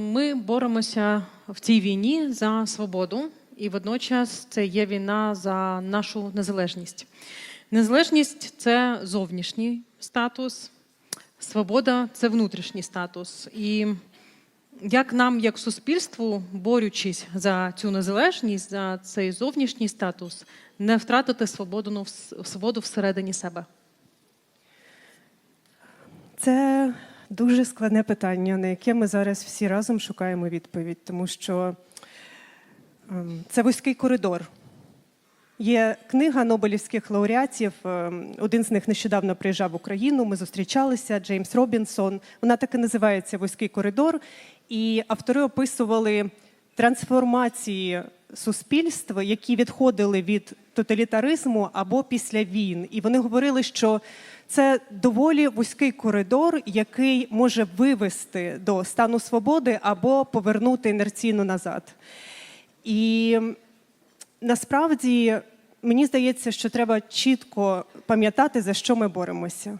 Ми боремося в цій війні за свободу, і водночас це є війна за нашу незалежність. Незалежність це зовнішній статус, свобода це внутрішній статус. І як нам, як суспільству, борючись за цю незалежність, за цей зовнішній статус, не втратити свободу, всередині себе? Це дуже складне питання, на яке ми зараз всі разом шукаємо відповідь, тому що ем, це вузький коридор. Є книга Нобелівських лауреатів. ем, Один з них нещодавно приїжджав в Україну. Ми зустрічалися. Джеймс Робінсон. Вона так і називається Вузький коридор. І автори описували трансформації суспільств, які відходили від тоталітаризму або після війн. І вони говорили, що це доволі вузький коридор, який може вивести до стану свободи або повернути інерційно назад. І насправді мені здається, що треба чітко пам'ятати, за що ми боремося.